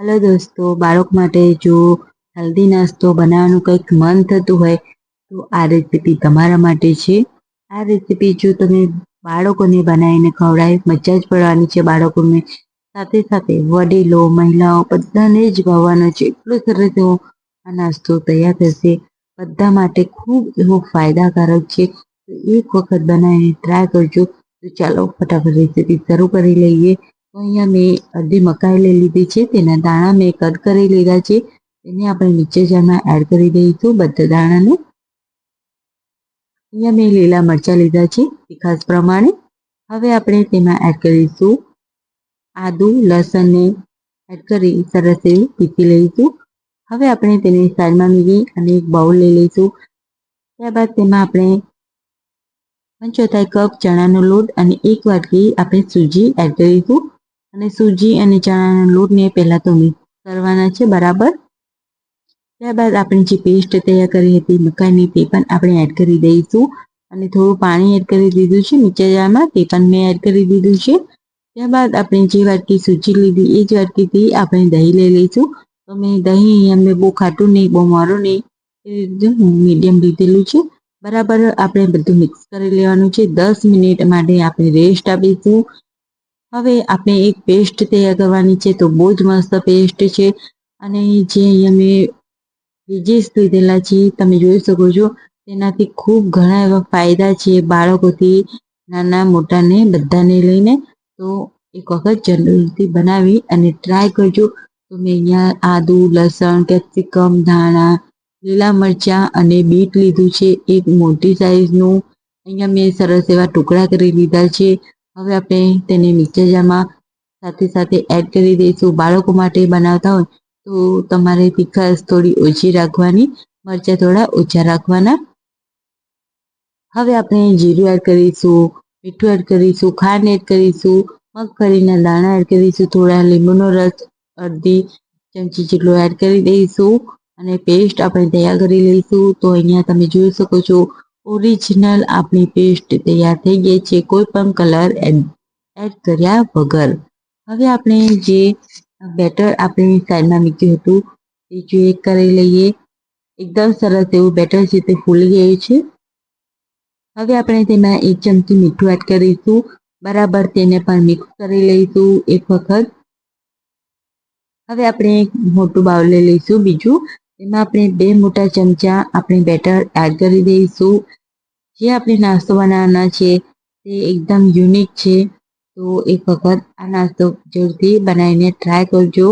Hello દોસ્તો, બાળક માટે જો હેલ્ધી નાસ્તો બનાવવાનું કંઈક મન થતું હોય, તો આ રેસીપી તમારા માટે છે. આ રેસીપી જો તમે બાળકોને બનાવીને ખવડાવી, મજા જ પડવાની છે બાળકોને. સાથે સાથે વડીલો, મહિલાઓ બધાને જ ભાવવાનો છે. એટલો સરસ એવો આ નાસ્તો તૈયાર થશે. બધા માટે ખૂબ એવો ફાયદાકારક છે. એક વખત બનાવીને ટ્રાય કરજો. તો ચાલો, ફટાફટ રેસીપી શરૂ કરી લઈએ. અહીંયા મેં અડધી મકાઈ લઈ લીધી છે, તેના દાણા મેં કટ કરી લીધા છે, તેને આપણે નીચે જારમાં એડ કરી દઈશું બધા દાણાને. અહીંયા મેં લીલા મરચાં લીધા છે તીખાસ પ્રમાણે. હવે આપણે તેમાં એડ કરીશું આદુ લસણને એડ કરી સરસ એવી પીસી લઈશું. હવે આપણે તેને સાઈડમાં મીવી અને એક બાઉલ લઈ લઈશું. ત્યારબાદ તેમાં આપણે પંચોતેર કપ ચણાનો લોટ અને એક વાટકી આપણે સૂજી એડ કરીશું. અને સૂજી અને ચણાના લોટને પહેલાં તો મિક્સ કરવાના છે, બરાબર? ત્યારબાદ આપણે જે પેસ્ટ તૈયાર કરી હતી, મકાઈની, તે પણ આપણે એડ કરી દઈશું. અને થોડું પાણી એડ કરી દીધું છે જારમાં, તે પણ મેં એડ કરી દીધું છે. ત્યારબાદ આપણે જે વાટકી સૂજી લીધી, એ જ વાટકીથી આપણે દહીં લઈ લઈશું. તો મેં દહીં અહીંયા મેં બહુ ખાટું નહીં, બહુ મારું નહીં એ રીતે મીડિયમ લીધેલું છે. બરાબર, આપણે બધું મિક્સ કરી લેવાનું છે. દસ મિનિટ માટે આપણે રેસ્ટ આપીશું. હવે આપણે એક પેસ્ટ તૈયાર કરવાની છે તો બહુ જ મસ્ત પેસ્ટ છે. અને જે અહીંયા મેં વેજીસ લીધેલા છે, તમે જોઈ શકો છો, તેનાથી ખૂબ ઘણા એવા ફાયદા છે બાળકોથી, નાના મોટાને બધાને લઈને. તો એક વખત જરૂરથી બનાવી અને ટ્રાય કરજો. તો મેં અહીંયા આદુ, લસણ કેપ્સિકમ ધાણા, લીલા મરચાં અને બીટ લીધું છે. એક મોટી સાઇઝનું અહીંયા મેં સરસ એવા ટુકડા કરી લીધા છે. હવે આપણે તેને મિક્સરમાં સાથે સાથે એડ કરી દઈશું. બાળકો માટે બનાવતા હોય તો તમારે તીખાશ થોડી ઓછી રાખવાની, મરચાં થોડા ઓછા રાખવાના. હવે આપણે જીરું એડ કરીશું, મીઠું એડ કરીશું, ખાંડ એડ કરીશું મગફળીના દાણા એડ કરીશું, થોડા લીંબુનો રસ, અડધી ચમચી જેટલો એડ કરી દઈશું. અને પેસ્ટ આપણે તૈયાર કરી લઈશું. તો અહીંયા તમે જોઈ શકો છો ઓરિજિનલ આપણી પેસ્ટ તૈયાર થઈ ગઈ છે. કોઈ પણ કલર એડ કર્યા વગર. હવે આપણે જે બેટર આપણે સાઈડમાં મૂક્યું હતું તે ચેક કરી લઈએ. એકદમ સરસ એવું બેટર છે તે ફૂલી ગયું છે. હવે આપણે તેમાં એક ચમચી મીઠું એડ કરીશું. બરાબર તેને પણ મિક્સ કરી લઈશું એક વખત. હવે આપણે એક મોટું બાઉલ લઈ લઈશું બીજું. એમાં આપણે બે મોટા ચમચા આપણે બેટર એડ કરી દઈશું. જે આપણે નાસ્તો બનાવવાના છે તે એકદમ યુનિક છે. તો એક વખત આ નાસ્તો જરૂરથી બનાવીને ટ્રાય કરજો.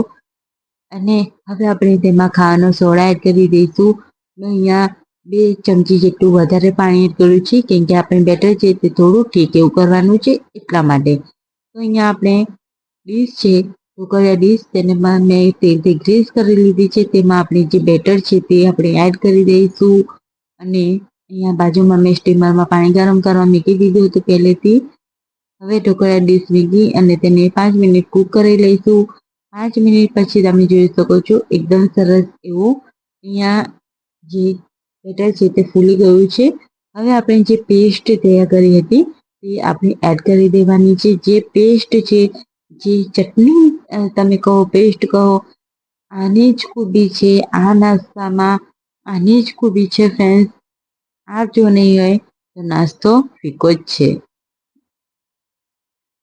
અને હવે આપણે તેમાં ખાવાનો સોડા એડ કરી દઈશું. મેં અહીંયા બે ચમચી જેટલું વધારે પાણી એડ કર્યું છે, કેમ કે આપણે બેટર છે તે થોડું ઠીક એવું કરવાનું છે એટલા માટે. તો અહીંયા આપણે ડીશ છે ઢોકળિયા ડીશ તેને મેં તેલથી ગ્રીસ કરી લીધી છે, તેમાં આપણે જે બેટર છે તે આપણે એડ કરી દઈશું. અને અહીંયા બાજુમાં મેં સ્ટીમરમાં પાણી ગરમ કરવા મૂકી દીધું હતું પહેલેથી. હવે ઢોકળિયા ડીશ મૂકી અને તેને પાંચ મિનિટ કૂક કરી લઈશું. પાંચ મિનિટ પછી તમે જોઈ શકો છો, એકદમ સરસ એવું અહીંયા જે બેટર છે તે ફૂલી ગયું છે. હવે આપણે જે પેસ્ટ તૈયાર કરી હતી તે આપણે એડ કરી દેવાની છે. જે પેસ્ટ છે જે ચટણી તમે કહો પેસ્ટ કહો, આની જ ખૂબી છે, આ નાસ્તામાં આની જ ખૂબી છે ફ્રેન્ડ આ જો નહીં હોય તો નાસ્તો ફીકો જ છે.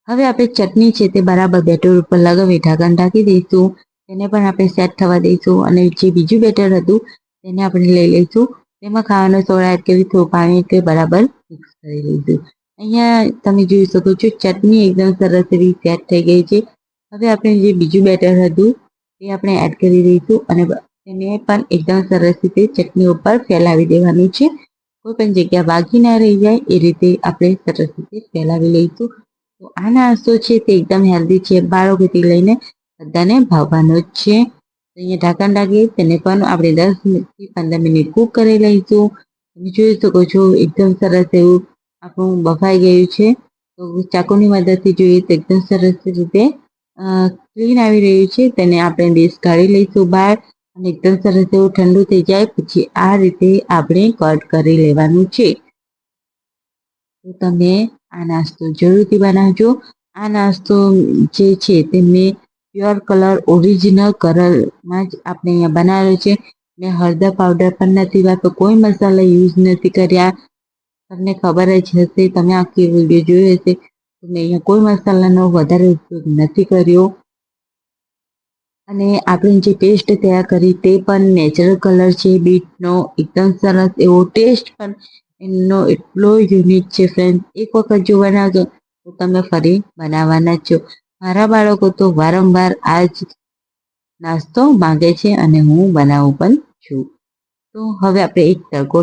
હવે આપણે ચટણી છે તે બરાબર બેટર ઉપર લગાવી ઢાંકણ ઢાંકી દઈશું. તેને પણ આપણે સેટ થવા દઈશું અને જે બીજું બેટર હતું તેને આપણે લઈ લઈશું. તેમાં ખાવાનો સોડા એડ કરી થોડું પાણી બરાબર મિક્સ કરી લઈશું અહીંયા તમે જોઈ શકો છો, ચટણી એકદમ સરસ એવી સેટ થઈ ગઈ છે. હવે આપણે જે બીજું બેટર હતું તે આપણે એડ કરી દઈશું અને તેને પણ એકદમ સરસ રીતે ચટણી ઉપર ફેલાવી દેવાનું છે. કોઈ પણ જગ્યા વાગી ના રહી જાય, એ રીતે આપણે સરસ રીતે ફેલાવી લઈશું. તો આ નાસ્તો છે તે એકદમ હેલ્ધી છે. બાળકોથી લઈને બધાને ભાવવાનો જ છે. અહીંયા ઢાંકણ ઢાંકી તેને પણ આપણે દસ મિનિટથી પંદર મિનિટ કૂક કરી લઈશું. તમે જોઈ શકો છો, એકદમ સરસ એવું આપણું બફાઈ ગયું છે. તો ચાકુની મદદથી જોઈએ તો એકદમ સરસ રીતે ક્લીન આવી રહ્યું છે, તેને આપણે ડીશ કાઢી લઈશું બહાર અને એકદમ સરસ એવું ઠંડુ થઈ જાય, પછી આ રીતે આપણે કટ કરી લેવાનું છે. તો તમે આ નાસ્તો જરૂરથી બનાવજો. આ નાસ્તો જે છે તે મેં પ્યોર કલર ઓરિજિનલ કલરમાં જ આપણે અહીંયા બનાવ્યો છે. ને હળદર પાવડર પણ નથી વાપર્યો, કોઈ મસાલા યુઝ નથી કર્યા. તમને ખબર જ હશે, તમે આખી વીડિયો જોઈ હશે. મેં અહીંયા કોઈ મસાલાનો વધારે ઉપયોગ નથી કર્યો. અને આપણે જે ટેસ્ટ તૈયાર કરી તે પણ નેચરલ કલર છે, બીટનો એકદમ સરસ એવો ટેસ્ટ પણ એનો એટલો યુનિક છે ફ્રેન્ડ એક વખત જો બનાવજો તો તમે ફરી બનાવવાના જ છો. મારા બાળકો તો વારંવાર આ જ નાસ્તો માંગે છે અને હું બનાવું પણ છું. તો હવે આપણે એક તડકો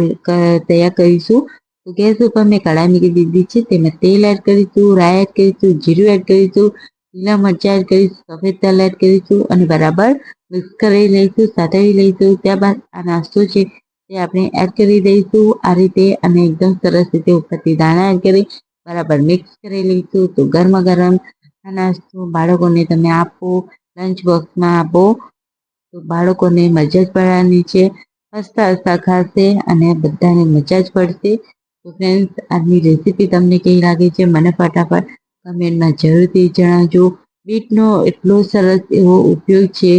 તૈયાર કરીશું. તો ગેસ ઉપર મેં કઢાઈ મૂકી દીધી છે તેમાં તેલ એડ કરીશું રાઈ એડ કરીશું જીરું એડ કરીશું લીલા મરચાં એડ કરીશું સફેદ તલ એડ કરીશું અને બરાબર મિક્સ કરી લઈશું સાતળી લઈશું. ત્યારબાદ આ નાસ્તો છે તે આપણે એડ કરી દઈશું. આ રીતે અને એકદમ સરસ રીતે ઉપરથી દાણા એડ કરી બરાબર મિક્સ કરી લઈશું. તો ગરમ ગરમ આ નાસ્તો બાળકોને તમે આપો લંચ બોક્સમાં આપો. તો બાળકોને મજા જ પડવાની છે. હસતા હસતા ખાશે અને બધાને મજા જ પડશે. તો ફ્રેન્ડ્સ આજની રેસીપી તમને કેવી લાગી છે? મને ફટાફટ કમેન્ટમાં જરૂરથી જણાવજો. બીટનો એટલો સરસ એવો ઉપયોગ છે.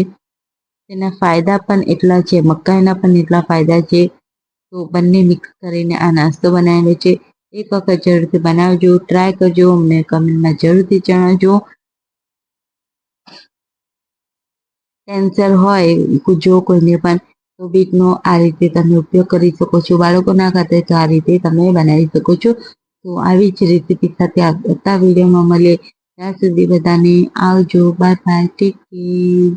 તેના ફાયદા પણ એટલા છે. મકાઈના પણ એટલા ફાયદા છે. તો બંને મિક્સ કરીને આ નાસ્તો બનાવેલો છે. એક વખત જરૂરથી બનાવજો. ટ્રાય કરજો. અમને કમેન્ટમાં જરૂરથી જણાવજો. કેન્સર હોય, જો કોઈને પણ તો બીટનો આ રીતે તમે ઉપયોગ કરી શકો છો. બાળકોના ખાતે તો આ રીતે તમે બનાવી શકો છો. તો આવી જ રેસીપી સાથે આવતા વિડીયોમાં મળીએ. ત્યાં સુધી બધાને આવજો. Bye bye take care